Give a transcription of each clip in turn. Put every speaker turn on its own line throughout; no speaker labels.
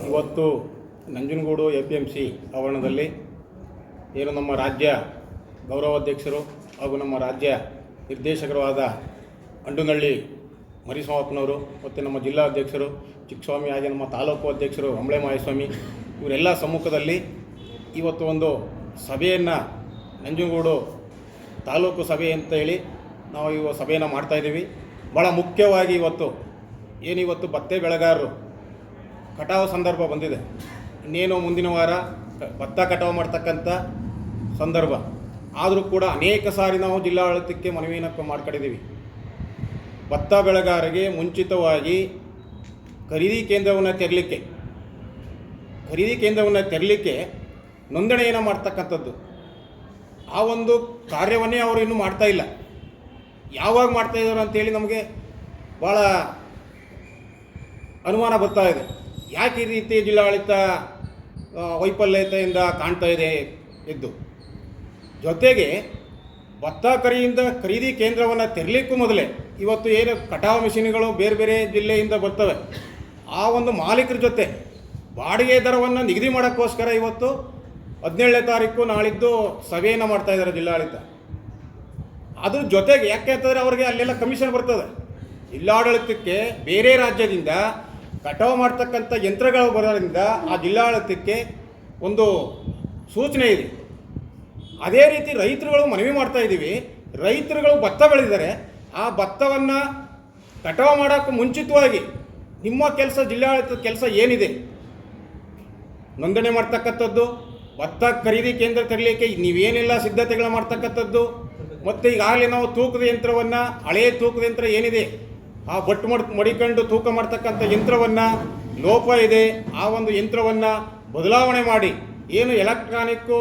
ಇವತ್ತು Nanjangud A P M C ಆವರಣದಲ್ಲಿ ಏನು ನಮ್ಮ ರಾಜ್ಯ ಗೌರವಾಧ್ಯಕ್ಷರು ಹಾಗೂ ನಮ್ಮ ರಾಜ್ಯ ನಿರ್ದೇಶಕರು ಅಂಡುನಳ್ಳಿ ಮರಿಸ್ವಾಮಪ್ಪನವರು ಮತ್ತು ನಮ್ಮ ಜಿಲ್ಲಾ ಅಧ್ಯಕ್ಷರು ಚಿಕ್ಕಸ್ವಾಮಿ ಹಾಗೆ ನಮ್ಮ ತಾಲೂಕು ಅಧ್ಯಕ್ಷರು ಅಂಬಳೆ ಮಾಯಸ್ವಾಮಿ ಇವರೆಲ್ಲ ಸಮ್ಮುಖದಲ್ಲಿ ಇವತ್ತು ಒಂದು ಸಭೆಯನ್ನು ನಂಜನಗೂಡು ತಾಲೂಕು ಸಭೆ ಅಂತ ಹೇಳಿ ನಾವು ಇವ ಸಭೆಯನ್ನು ಮಾಡ್ತಾಯಿದ್ದೀವಿ ಭಾಳ ಮುಖ್ಯವಾಗಿ ಇವತ್ತು ಏನಿವತ್ತು ಭತ್ತೆ ಬೆಳೆಗಾರರು ಕಟಾವು ಸಂದರ್ಭ ಬಂದಿದೆ. ಇನ್ನೇನು ಮುಂದಿನ ವಾರ ಭತ್ತ ಕಟಾವು ಮಾಡ್ತಕ್ಕಂಥ ಸಂದರ್ಭ. ಆದರೂ ಕೂಡ ಅನೇಕ ಸಾರಿ ನಾವು ಜಿಲ್ಲಾಡಳಿತಕ್ಕೆ ಮನವಿಯನ್ನು ಮಾಡ್ಕೊಂಡಿದ್ದೀವಿ ಭತ್ತ ಬೆಳೆಗಾರರಿಗೆ ಮುಂಚಿತವಾಗಿ ಖರೀದಿ ಕೇಂದ್ರವನ್ನು ತೆರಲಿಕ್ಕೆ, ಖರೀದಿ ಕೇಂದ್ರವನ್ನು ತೆರಲಿಕ್ಕೆ ನೋಂದಣಿಯನ್ನು ಮಾಡ್ತಕ್ಕಂಥದ್ದು. ಆ ಒಂದು ಕಾರ್ಯವನ್ನೇ ಅವರು ಇನ್ನೂ ಮಾಡ್ತಾ ಇಲ್ಲ. ಯಾವಾಗ ಮಾಡ್ತಾ ಇದ್ದಾರೆ ಅಂತೇಳಿ ನಮಗೆ ಭಾಳ ಅನುಮಾನ ಬರ್ತಾ ಇದೆ. ಯಾಕೆ ಈ ರೀತಿ ಜಿಲ್ಲಾಡಳಿತ ವೈಫಲ್ಯತೆಯಿಂದ ಕಾಣ್ತಾ ಇದೆ ಎದ್ದು? ಜೊತೆಗೆ ಭತ್ತ ಕರಿಯಿಂದ ಖರೀದಿ ಕೇಂದ್ರವನ್ನು ತೆರಲಿಕ್ಕೂ ಮೊದಲೇ ಇವತ್ತು ಏನು ಕಟಾವು ಮಿಷಿನ್ಗಳು ಬೇರೆ ಬೇರೆ ಜಿಲ್ಲೆಯಿಂದ ಬರ್ತವೆ. ಆ ಒಂದು ಮಾಲೀಕರ ಜೊತೆ ಬಾಡಿಗೆ ದರವನ್ನು ನಿಗದಿ ಮಾಡೋಕ್ಕೋಸ್ಕರ ಇವತ್ತು ಹದಿನೇಳನೇ ತಾರೀಕು ನಾಳಿದ್ದು ಸಭೆಯನ್ನು ಮಾಡ್ತಾ ಇದ್ದಾರೆ ಜಿಲ್ಲಾಡಳಿತ. ಅದ್ರ ಜೊತೆಗೆ ಯಾಕೆ ಅಂತಂದರೆ ಅವ್ರಿಗೆ ಅಲ್ಲೆಲ್ಲ ಕಮಿಷನ್ ಬರ್ತದೆ. ಜಿಲ್ಲಾಡಳಿತಕ್ಕೆ ಬೇರೆ ರಾಜ್ಯದಿಂದ ಕಟಾವು ಮಾಡ್ತಕ್ಕಂಥ ಯಂತ್ರಗಳು ಬರೋದ್ರಿಂದ ಆ ಜಿಲ್ಲಾಡಳಿತಕ್ಕೆ ಒಂದು ಸೂಚನೆ ಇದೆ. ಅದೇ ರೀತಿ ರೈತರುಗಳು ಮನವಿ ಮಾಡ್ತಾ ಇದ್ದೀವಿ. ರೈತರುಗಳು ಭತ್ತ ಬೆಳೆದಿದ್ದಾರೆ ಆ ಭತ್ತವನ್ನು ಕಟಾವು ಮಾಡೋಕ್ಕೂ ಮುಂಚಿತವಾಗಿ ನಿಮ್ಮ ಕೆಲಸ ಜಿಲ್ಲಾಡಳಿತದ ಕೆಲಸ ಏನಿದೆ? ನೋಂದಣಿ ಮಾಡ್ತಕ್ಕಂಥದ್ದು, ಭತ್ತ ಖರೀದಿ ಕೇಂದ್ರ ತರಲಿಕ್ಕೆ ನೀವೇನೆಲ್ಲ ಸಿದ್ಧತೆಗಳು ಮಾಡ್ತಕ್ಕಂಥದ್ದು, ಮತ್ತು ಈಗಾಗಲೇ ನಾವು ತೂಕದ ಯಂತ್ರವನ್ನು ಹಳೆಯ ತೂಕದ ಯಂತ್ರ ಏನಿದೆ? ಆ ಬಟ್ಟು ಮಡ್, ಮಡಿಕೊಂಡು ತೂಕ ಮಾಡ್ತಕ್ಕಂಥ ಯಂತ್ರವನ್ನು ಲೋಪ ಇದೆ, ಆ ಒಂದು ಯಂತ್ರವನ್ನು ಬದಲಾವಣೆ ಮಾಡಿ, ಏನು ಎಲೆಕ್ಟ್ರಾನಿಕ್ಕು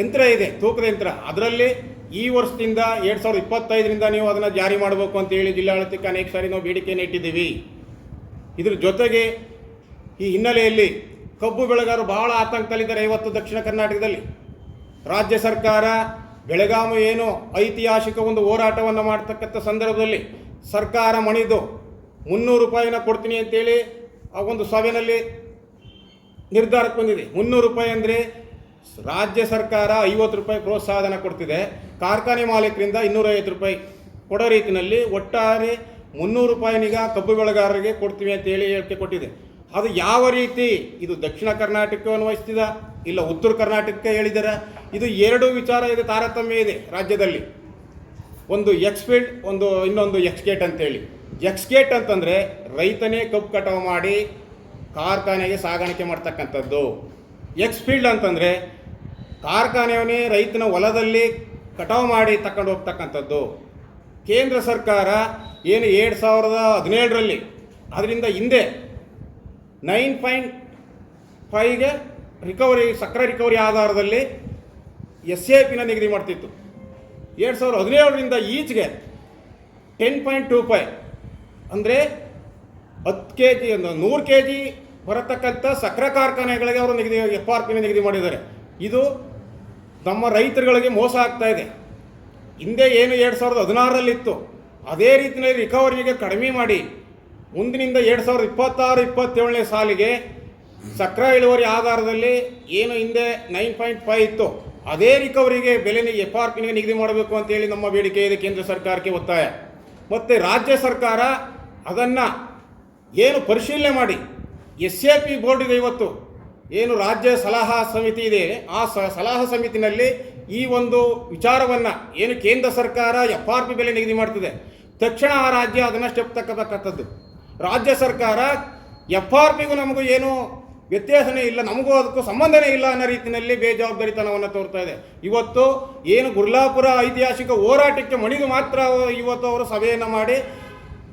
ಯಂತ್ರ ಇದೆ, ತೂಕದ ಯಂತ್ರ, ಅದರಲ್ಲಿ ಈ ವರ್ಷದಿಂದ ಎರಡು ಸಾವಿರದ ಇಪ್ಪತ್ತೈದರಿಂದ ನೀವು ಅದನ್ನು ಜಾರಿ ಮಾಡಬೇಕು ಅಂತೇಳಿ ಜಿಲ್ಲಾಡಳಿತಕ್ಕೆ ಅನೇಕ ಸಾರಿ ನಾವು ಬೇಡಿಕೆಯನ್ನು ಇಟ್ಟಿದ್ದೀವಿ. ಇದ್ರ ಜೊತೆಗೆ ಈ ಹಿನ್ನೆಲೆಯಲ್ಲಿ ಕಬ್ಬು ಬೆಳೆಗಾರರು ಬಹಳ ಆತಂಕದಲ್ಲಿದ್ದಾರೆ ಇವತ್ತು ದಕ್ಷಿಣ ಕರ್ನಾಟಕದಲ್ಲಿ. ರಾಜ್ಯ ಸರ್ಕಾರ ಬೆಳಗಾವಿ ಏನು ಐತಿಹಾಸಿಕ ಒಂದು ಹೋರಾಟವನ್ನು ಮಾಡ್ತಕ್ಕಂಥ ಸಂದರ್ಭದಲ್ಲಿ ಸರ್ಕಾರ ಮಣಿದು ಮುನ್ನೂರು ರೂಪಾಯಿನ ಕೊಡ್ತೀನಿ ಅಂತೇಳಿ ಆ ಒಂದು ಸಭೆಯಲ್ಲಿ ನಿರ್ಧಾರಕ್ಕೆ ಬಂದಿದೆ. ಮುನ್ನೂರು ರೂಪಾಯಿ ಅಂದರೆ ರಾಜ್ಯ ಸರ್ಕಾರ ಐವತ್ತು ರೂಪಾಯಿ ಪ್ರೋತ್ಸಾಹಧನ ಕೊಡ್ತಿದೆ. ಕಾರ್ಖಾನೆ ಮಾಲೀಕರಿಂದ ಇನ್ನೂರೈವತ್ತು ರೂಪಾಯಿ ಕೊಡೋ ರೀತಿಯಲ್ಲಿ ಒಟ್ಟಾರೆ ಮುನ್ನೂರು ರೂಪಾಯಿನೀಗ ಕಬ್ಬು ಬೆಳೆಗಾರರಿಗೆ ಕೊಡ್ತೀವಿ ಅಂತ ಹೇಳಿ ಹೇಳಿಕೆ ಕೊಟ್ಟಿದೆ. ಅದು ಯಾವ ರೀತಿ? ಇದು ದಕ್ಷಿಣ ಕರ್ನಾಟಕಕ್ಕೆ ಅನ್ವಯಿಸ್ತಿದ? ಇಲ್ಲ ಉತ್ತರ ಕರ್ನಾಟಕಕ್ಕೆ ಹೇಳಿದ್ದಾರೆ ಇದು ಎರಡು ವಿಚಾರ ಇದೆ, ತಾರತಮ್ಯ ಇದೆ ರಾಜ್ಯದಲ್ಲಿ. ಒಂದು ಎಕ್ಸ್ ಫೀಲ್ಡ್ ಒಂದು ಇನ್ನೊಂದು ಎಕ್ಸ್ಗೇಟ್ ಅಂತೇಳಿ ಎಕ್ಸ್ಗೇಟ್ ಅಂತಂದರೆ ರೈತನೇ ಕಬ್ಬು ಕಟಾವು ಮಾಡಿ ಕಾರ್ಖಾನೆಗೆ ಸಾಗಾಣಿಕೆ ಮಾಡ್ತಕ್ಕಂಥದ್ದು. ಎಕ್ಸ್ಫೀಲ್ಡ್ ಅಂತಂದರೆ ಕಾರ್ಖಾನೆಯವನೇ ರೈತನ ಹೊಲದಲ್ಲಿ ಕಟಾವು ಮಾಡಿ ತಕೊಂಡು ಹೋಗ್ತಕ್ಕಂಥದ್ದು. ಕೇಂದ್ರ ಸರ್ಕಾರ ಏನು ಎರಡು ಸಾವಿರದ ಹದಿನೇಳರಲ್ಲಿ, ಅದರಿಂದ ಹಿಂದೆ ನೈನ್ ಪಾಯಿಂಟ್ ಫೈವ್ಗೆ ರಿಕವರಿ ಸಕ್ಕರೆ ರಿಕವರಿ ಆಧಾರದಲ್ಲಿ ಎಸ್ ಎ ಪಿನ ನಿಗದಿ ಮಾಡ್ತಿತ್ತು. ಎರಡು ಸಾವಿರದ ಹದಿನೇಳರಿಂದ ಈಚೆಗೆ ಟೆನ್ ಪಾಯಿಂಟ್ ಟೂ ಫೈ ಅಂದರೆ ಹತ್ತು ಕೆ ಜಿ ನೂರು ಕೆ ಜಿ ಬರತಕ್ಕಂಥ ಸಕ್ಕರೆ ಕಾರ್ಖಾನೆಗಳಿಗೆ ಅವರು ನಿಗದಿ ಎಫ್ ಆರ್ ಪಿನ ನಿಗದಿ ಮಾಡಿದ್ದಾರೆ. ಇದು ನಮ್ಮ ರೈತರುಗಳಿಗೆ ಮೋಸ ಆಗ್ತಾ ಇದೆ. ಹಿಂದೆ ಏನು ಎರಡು ಸಾವಿರದ ಹದಿನಾರರಲ್ಲಿತ್ತು, ಅದೇ ರೀತಿಯಲ್ಲಿ ರಿಕವರಿಗೆ ಕಡಿಮೆ ಮಾಡಿ ಮುಂದಿನಿಂದ ಎರಡು ಸಾವಿರದ ಇಪ್ಪತ್ತಾರು, ಇಪ್ಪತ್ತೇಳನೇ ಸಾಲಿಗೆ ಸಕ್ಕರೆ ಇಳುವರಿ ಆಧಾರದಲ್ಲಿ ಏನು ಹಿಂದೆ ನೈನ್ ಪಾಯಿಂಟ್ ಫೈವ್ ಇತ್ತು. ಅದೇ ರಿಕವರಿಗೆ ಬೆಲೆ ಎಫ್ ಆರ್ ಪಿನಿಗೆ ನಿಗದಿ ಮಾಡಬೇಕು ಅಂತೇಳಿ ನಮ್ಮ ಬೇಡಿಕೆ ಇದೆ ಕೇಂದ್ರ ಸರ್ಕಾರಕ್ಕೆ ಒತ್ತಾಯ. ಮತ್ತು ರಾಜ್ಯ ಸರ್ಕಾರ ಅದನ್ನು ಏನು ಪರಿಶೀಲನೆ ಮಾಡಿ. ಎಸ್ ಎ ಪಿ ಬೋರ್ಡ್ ಇದೆ ಇವತ್ತು. ಏನು ರಾಜ್ಯ ಸಲಹಾ ಸಮಿತಿ ಇದೆ. ಆ ಸಲಹಾ ಸಮಿತಿನಲ್ಲಿ ಈ ಒಂದು ವಿಚಾರವನ್ನು ಏನು ಕೇಂದ್ರ ಸರ್ಕಾರ ಎಫ್ ಆರ್ ಪಿ ಬೆಲೆ ನಿಗದಿ ಮಾಡ್ತಿದೆ. ತಕ್ಷಣ ಆ ರಾಜ್ಯ ಅದನ್ನು ಸ್ಟೆಪ್ ತಕ್ಕತಕ್ಕಂಥದ್ದು ರಾಜ್ಯ ಸರ್ಕಾರ ಎಫ್ ಆರ್ ಪಿಗೂ ನಮಗೂ ಏನು ವ್ಯತ್ಯಾಸನೇ ಇಲ್ಲ, ನಮಗೂ ಅದಕ್ಕೂ ಸಂಬಂಧನೇ ಇಲ್ಲ ಅನ್ನೋ ರೀತಿಯಲ್ಲಿ ಬೇಜವಾಬ್ದಾರಿತನವನ್ನು ತೋರ್ತಾ ಇದೆ. ಇವತ್ತು ಏನು ಗುರ್ಲಾಪುರ ಐತಿಹಾಸಿಕ ಹೋರಾಟಕ್ಕೆ ಮಣಿದು ಮಾತ್ರ ಇವತ್ತು ಅವರು ಸಭೆಯನ್ನು ಮಾಡಿ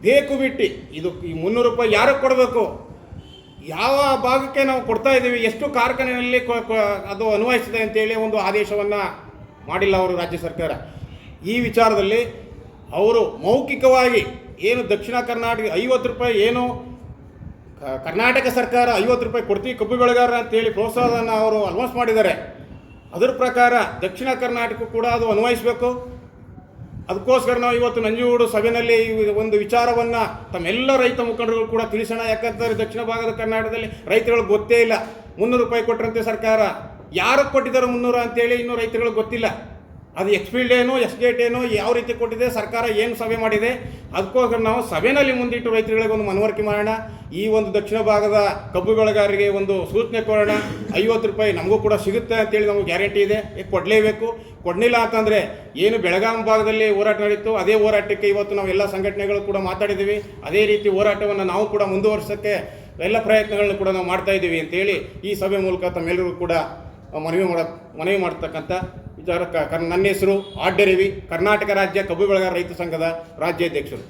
ಬೇಕು ಬಿಟ್ಟು. ಇದು ಈ ಮುನ್ನೂರು ರೂಪಾಯಿ ಯಾರಿಗೆ ಕೊಡಬೇಕು? ಯಾವ ಭಾಗಕ್ಕೆ ನಾವು ಕೊಡ್ತಾ ಇದ್ದೀವಿ? ಎಷ್ಟು ಕಾರ್ಖಾನೆಯಲ್ಲಿ ಅದು ಅನ್ವಯಿಸಿದೆ ಅಂತೇಳಿ ಒಂದು ಆದೇಶವನ್ನು ಮಾಡಿಲ್ಲ ಅವರು ರಾಜ್ಯ ಸರ್ಕಾರ. ಈ ವಿಚಾರದಲ್ಲಿ ಅವರು ಮೌಖಿಕವಾಗಿ ಏನು ದಕ್ಷಿಣ ಕರ್ನಾಟಕ ಐವತ್ತು ರೂಪಾಯಿ ಏನು ಕರ್ನಾಟಕ ಸರ್ಕಾರ ಐವತ್ತು ರೂಪಾಯಿ ಕೊಡ್ತೀವಿ ಕಬ್ಬು ಬೆಳೆಗಾರ ಅಂತೇಳಿ ಪ್ರೋತ್ಸಾಹವನ್ನು ಅವರು ಅನೌನ್ಸ್ ಮಾಡಿದ್ದಾರೆ. ಅದರ ಪ್ರಕಾರ ದಕ್ಷಿಣ ಕರ್ನಾಟಕ ಕೂಡ ಅದು ಅನ್ವಯಿಸಬೇಕು. ಅದಕ್ಕೋಸ್ಕರ ನಾವು ಇವತ್ತು ನಂಜುಗೂಡು ಸಭೆಯಲ್ಲಿ ಒಂದು ವಿಚಾರವನ್ನು ತಮ್ಮೆಲ್ಲ ರೈತ ಮುಖಂಡರು ಕೂಡ ತಿಳಿಸೋಣ. ಯಾಕಂತಂದರೆ ದಕ್ಷಿಣ ಭಾಗದ ಕರ್ನಾಟಕದಲ್ಲಿ ರೈತರುಗಳಿಗೆ ಗೊತ್ತೇ ಇಲ್ಲ. ಮುನ್ನೂರು ರೂಪಾಯಿ ಕೊಟ್ಟರಂತೆ ಸರ್ಕಾರ. ಯಾರಿಗೆ ಕೊಟ್ಟಿದ್ದಾರೆ ಮುನ್ನೂರು ಅಂತೇಳಿ ಇನ್ನೂ ರೈತರುಗಳಿಗೆ ಗೊತ್ತಿಲ್ಲ. ಅದು ಎಕ್ಸ್ಪೀಲ್ಡ್ ಏನು ಎಸ್ ಡೇಟ್ ಏನು, ಯಾವ ರೀತಿ ಕೊಟ್ಟಿದೆ, ಸರ್ಕಾರ ಏನು ಸಭೆ ಮಾಡಿದೆ ಅದಕ್ಕೋಸ್ಕರ ನಾವು ಸಭೆಯಲ್ಲಿ ಮುಂದಿಟ್ಟು ರೈತರುಗಳಿಗೆ ಒಂದು ಮನವರಿಕೆ ಮಾಡೋಣ. ಈ ಒಂದು ದಕ್ಷಿಣ ಭಾಗದ ಕಬ್ಬು ಬೆಳೆಗಾರರಿಗೆ ಒಂದು ಸೂಚನೆ ಕೊಡೋಣ. ಐವತ್ತು ರೂಪಾಯಿ ನಮಗೂ ಕೂಡ ಸಿಗುತ್ತೆ ಅಂತೇಳಿ ನಮಗೆ ಗ್ಯಾರಂಟಿ ಇದೆ. ಕೊಡಲೇಬೇಕು. ಕೊಡಲಿಲ್ಲ ಅಂತಂದರೆ ಏನು ಬೆಳಗಾಂ ಭಾಗದಲ್ಲಿ ಹೋರಾಟ ನಡೀತು, ಅದೇ ಹೋರಾಟಕ್ಕೆ ಇವತ್ತು ನಾವು ಎಲ್ಲ ಸಂಘಟನೆಗಳು ಕೂಡ ಮಾತಾಡಿದ್ದೀವಿ. ಅದೇ ರೀತಿ ಹೋರಾಟವನ್ನು ನಾವು ಕೂಡ ಮುಂದುವರ್ಸೋಕ್ಕೆ ಎಲ್ಲ ಪ್ರಯತ್ನಗಳನ್ನು ಕೂಡ ನಾವು ಮಾಡ್ತಾ ಇದ್ದೀವಿ ಅಂತೇಳಿ ಈ ಸಭೆ ಮೂಲಕ ತಮ್ಮೆಲ್ಲರಿಗೂ ಕೂಡ ಮನವಿ ಮಾಡ, ಮನವಿ ಮಾಡ್ತಕ್ಕಂಥ ನನ್ನ ಹೆಸರು ಆಡ್ಯ ರವಿ ಕರ್ನಾಟಕ ರಾಜ್ಯ ಕಬ್ಬು ಬೆಳೆಗಾರ ರೈತ ಸಂಘದ ರಾಜ್ಯಾಧ್ಯಕ್ಷರು.